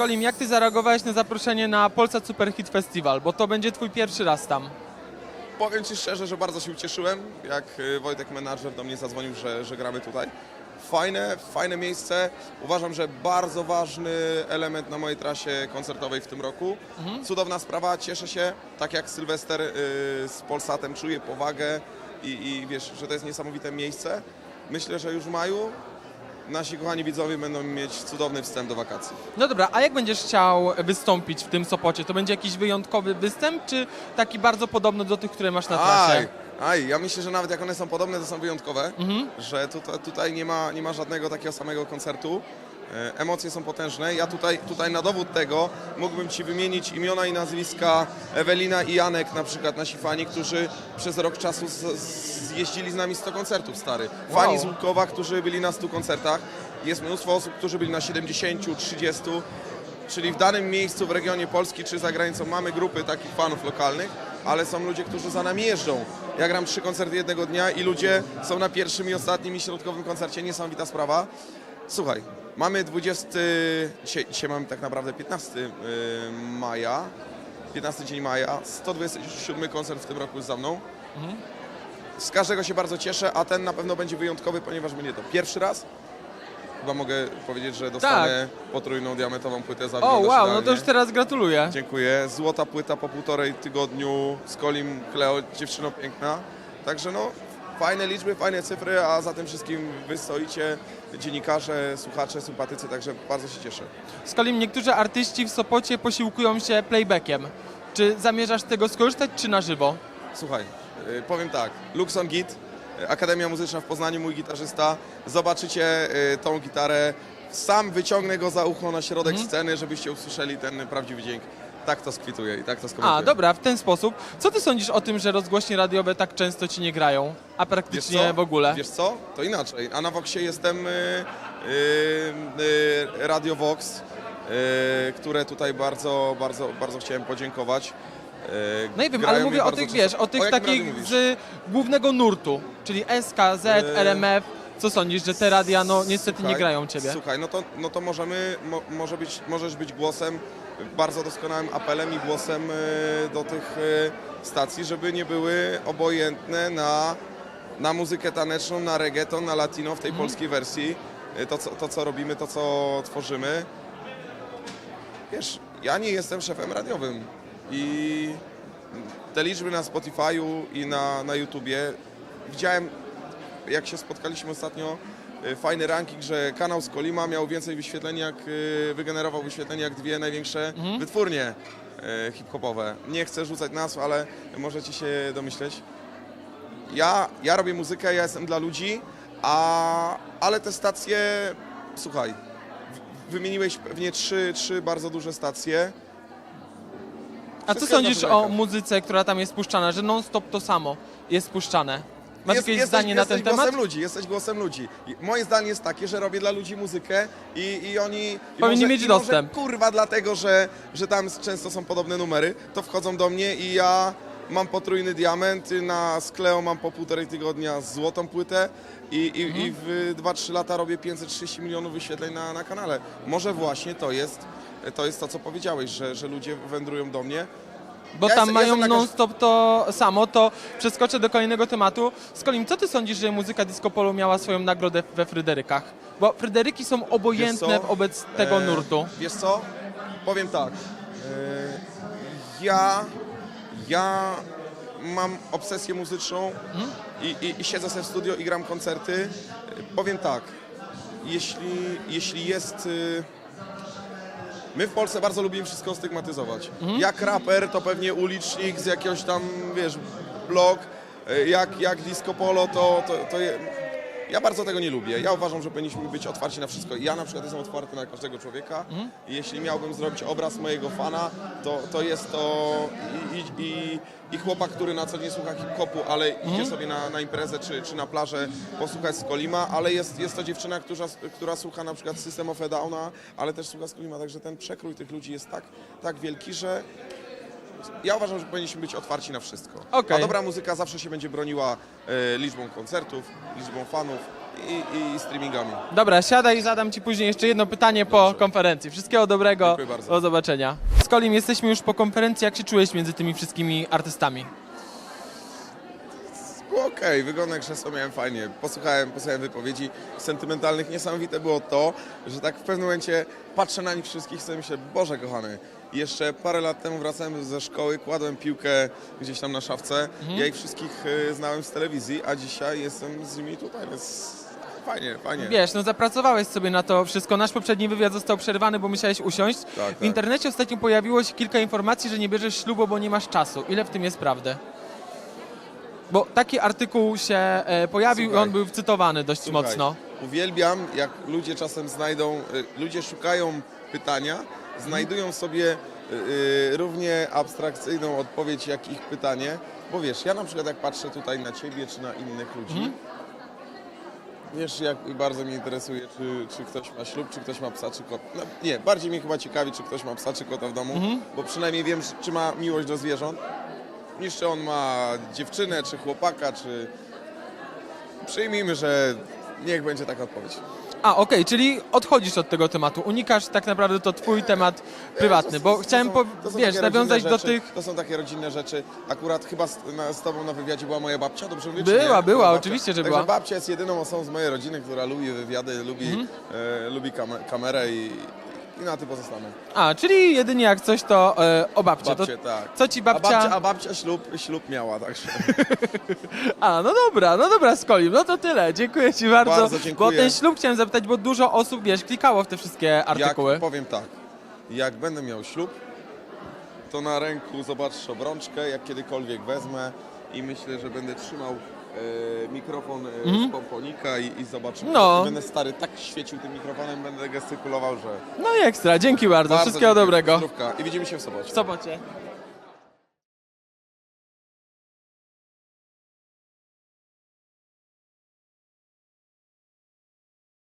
Skolim, jak ty zareagowałeś na zaproszenie na Polsat Superhit Festival? Bo to będzie twój pierwszy raz tam. Powiem Ci szczerze, że bardzo się ucieszyłem, jak y, Wojtek menadżer do mnie zadzwonił, że, że gramy tutaj. Fajne, fajne miejsce. Uważam, że bardzo ważny element na mojej trasie koncertowej w tym roku. Cudowna sprawa, cieszę się, tak jak Sylwester y, z Polsatem, czuję powagę i, i wiesz, że to jest niesamowite miejsce. Myślę, że już w maju nasi kochani widzowie będą mieć cudowny wstęp do wakacji. No dobra, a jak będziesz chciał wystąpić w tym Sopocie? To będzie jakiś wyjątkowy występ, czy taki bardzo podobny do tych, które masz na trasie? Aj, aj, ja myślę, że nawet jak one są podobne, to są wyjątkowe, że tutaj, tutaj nie, ma, nie ma żadnego takiego samego koncertu. E, Emocje są potężne. Ja tutaj, tutaj na dowód tego mógłbym Ci wymienić imiona i nazwiska Ewelina i Janek, na przykład nasi fani, którzy przez rok czasu zjeździli z nami 100 koncertów, stary. Fani Wow. z Łukowa, którzy byli na 100 koncertach. Jest mnóstwo osób, którzy byli na 70, 30. Czyli w danym miejscu w regionie Polski czy za granicą mamy grupy takich fanów lokalnych, ale są ludzie, którzy za nami jeżdżą. Ja gram trzy koncerty jednego dnia i ludzie są na pierwszym i ostatnim i środkowym koncercie. Niesamowita sprawa. Słuchaj, mamy 20, dzisiaj, dzisiaj mamy tak naprawdę 15 y, maja, 15 dzień maja, 127 koncert w tym roku jest za mną. Z każdego się bardzo cieszę, a ten na pewno będzie wyjątkowy, ponieważ będzie to pierwszy raz. Chyba mogę powiedzieć, że dostanę potrójną diamentową płytę za Tak. O, wow, no to już teraz gratuluję. Dziękuję. Złota płyta po półtorej tygodniu z Kolim Kleo, dziewczyno piękna. Także no, fajne liczby, fajne cyfry, a za tym wszystkim wy stoicie, dziennikarze, słuchacze, sympatycy, także bardzo się cieszę. Skolim, niektórzy artyści w Sopocie posiłkują się playbackiem. Czy zamierzasz z tego skorzystać, czy na żywo? Słuchaj, y, powiem tak, Luxon Git, Akademia Muzyczna w Poznaniu, mój gitarzysta, zobaczycie y, tą gitarę, sam wyciągnę go za ucho na środek Mhm. sceny, żebyście usłyszeli ten prawdziwy dźwięk. Tak to skwituję i tak to skomentuję. A, dobra, w ten sposób. Co ty sądzisz o tym, że rozgłośnie radiowe tak często ci nie grają, a praktycznie w ogóle? Wiesz co? To inaczej. A na Voxie jestem y, y, y, Radio Vox, y, które tutaj bardzo, bardzo, bardzo chciałem podziękować. Y, No nie wiem, grają ale mi mówię o bardzo tych, często. wiesz, o tych jakim radiu takich mówisz? z głównego nurtu, czyli SK, Z, Eee, RMF. Co sądzisz, że te radia, no niestety nie Słuchaj, grają ciebie? Słuchaj, no to, no to możemy, mo, może być, możesz być głosem, bardzo doskonałym apelem i głosem y, do tych y, stacji, żeby nie były obojętne na, na muzykę taneczną, na reggaeton, na latino w tej Mhm. polskiej wersji. Y, To co, to, co robimy, to, co tworzymy. Wiesz, ja nie jestem szefem radiowym i te liczby na Spotify'u i na, na YouTubie widziałem jak się spotkaliśmy ostatnio, fajny ranking, że kanał z Kolima miał więcej wyświetleń, jak y, wygenerował wyświetleń jak dwie największe wytwórnie y, hip-hopowe. Nie chcę rzucać nazw, ale możecie się domyśleć. Ja, ja robię muzykę, ja jestem dla ludzi, a, ale te stacje, słuchaj, wymieniłeś pewnie trzy, trzy bardzo duże stacje. A co sądzisz o muzyce, która tam jest puszczana, że non-stop to samo jest puszczane? Masz Jest- jakieś jesteś, zdanie na ten temat? głosem ludzi, jesteś głosem ludzi. I moje zdanie jest takie, że robię dla ludzi muzykę i, i oni... Powinni mieć i dostęp. Może, kurwa, dlatego, że, że tam często są podobne numery, to wchodzą do mnie i ja mam potrójny diament, na Skleo mam po półtorej tygodnia złotą płytę i, i, Mhm. i w 2-3 lata robię 530 milionów wyświetleń na, na kanale. Może właśnie to jest to, jest to co powiedziałeś, że, że ludzie wędrują do mnie. Bo Ja tam jestem- mają jestem na każ- non-stop to samo, to przeskoczę do kolejnego tematu. Skolim, co ty sądzisz, że muzyka disco polo miała swoją nagrodę we Fryderykach? Bo Fryderyki są obojętne Wiesz co? wobec tego E, nurtu. Wiesz co? Powiem tak. E, ja, ja mam obsesję muzyczną i, i, i siedzę sobie w studio i gram koncerty. E, Powiem tak. Jeśli, jeśli jest... y, My w Polsce bardzo lubimy wszystko stygmatyzować. Mhm. Jak raper, to pewnie ulicznik z jakiegoś tam, wiesz, blog. E, Jak, jak disco polo, to, to, to je... Ja bardzo tego nie lubię. Ja uważam, że powinniśmy być otwarci na wszystko. Ja na przykład jestem otwarty na każdego człowieka i jeśli miałbym zrobić obraz mojego fana, to, to jest to i, i, i, chłopak, który na co dzień słucha hip-hopu, ale idzie sobie na, na imprezę czy, czy na plażę posłuchać z Kolima, ale jest, jest to dziewczyna, która, która słucha na przykład System of a Downa, ale też słucha z Kolima, także ten przekrój tych ludzi jest tak, tak wielki, że ja uważam, że powinniśmy być otwarci na wszystko. Okej. A dobra muzyka zawsze się będzie broniła e, liczbą koncertów, liczbą fanów i, i streamingami. Dobra, siadaj i zadam Ci później jeszcze jedno pytanie po konferencji. Wszystkiego dobrego, Dziękuję bardzo. do zobaczenia. Z Kolim jesteśmy już po konferencji, jak się czułeś między tymi wszystkimi artystami? Było okej, wygląda jak krzesło miałem fajnie. Posłuchałem, posłuchałem wypowiedzi sentymentalnych. Niesamowite było to, że tak w pewnym momencie patrzę na nich wszystkich i sobie myślę, Boże kochany, jeszcze parę lat temu wracałem ze szkoły, kładłem piłkę gdzieś tam na szafce. Ja ich wszystkich y, znałem z telewizji, a dzisiaj jestem z nimi tutaj, więc fajnie, fajnie. Wiesz, no zapracowałeś sobie na to wszystko. Nasz poprzedni wywiad został przerwany, bo musiałeś usiąść. Tak, W tak. internecie ostatnio pojawiło się kilka informacji, że nie bierzesz ślubu, bo nie masz czasu. Ile w tym jest prawdy? Bo taki artykuł się e, pojawił Słuchaj. i on był cytowany dość Słuchaj, mocno. Uwielbiam, jak ludzie czasem znajdą, y, ludzie szukają pytania, znajdują sobie y, y, równie abstrakcyjną odpowiedź jak ich pytanie, bo wiesz, ja na przykład jak patrzę tutaj na ciebie czy na innych ludzi, Mhm. wiesz, jak bardzo mnie interesuje, czy, czy ktoś ma ślub, czy ktoś ma psa, czy kot. No, nie, bardziej mnie chyba ciekawi, czy ktoś ma psa, czy kota w domu, Mhm. bo przynajmniej wiem, czy ma miłość do zwierząt, niż czy on ma dziewczynę, czy chłopaka, czy... Przyjmijmy, że niech będzie taka odpowiedź. A, okej, czyli odchodzisz od tego tematu. Unikasz tak naprawdę to twój temat prywatny, bo chciałem, po, to są wiesz, takie nawiązać rodzinne do rzeczy, tych... To są takie rodzinne rzeczy. Akurat chyba z, na, z tobą na wywiadzie była moja babcia, dobrze mówię? czy Była, nie? była, babcia. oczywiście, że Także była. babcia jest jedyną osobą z mojej rodziny, która lubi wywiady, lubi, Mhm. e, lubi kame, kamerę i, i na tym pozostamy. A, czyli jedynie jak coś to e, o babcie. Babcie, to, tak. co ci A babcia... babcia, a babcia ślub, ślub miała, także A, no dobra, no dobra, Skolim, no to tyle. Dziękuję ci bardzo. Bardzo Bo dziękuję. ten ślub chciałem zapytać, bo dużo osób, wiesz, klikało w te wszystkie artykuły. jak, powiem tak, jak będę miał ślub, to na ręku zobaczysz obrączkę, jak kiedykolwiek wezmę i myślę, że będę trzymał mikrofon e, z pomponika i, i zobaczymy. No. Będę stary tak świecił tym mikrofonem, będę gestykulował, że No i ekstra, dzięki bardzo, wszystkiego dziękuję. dobrego. Zdrówka. I widzimy się w sobocie. W sobocie.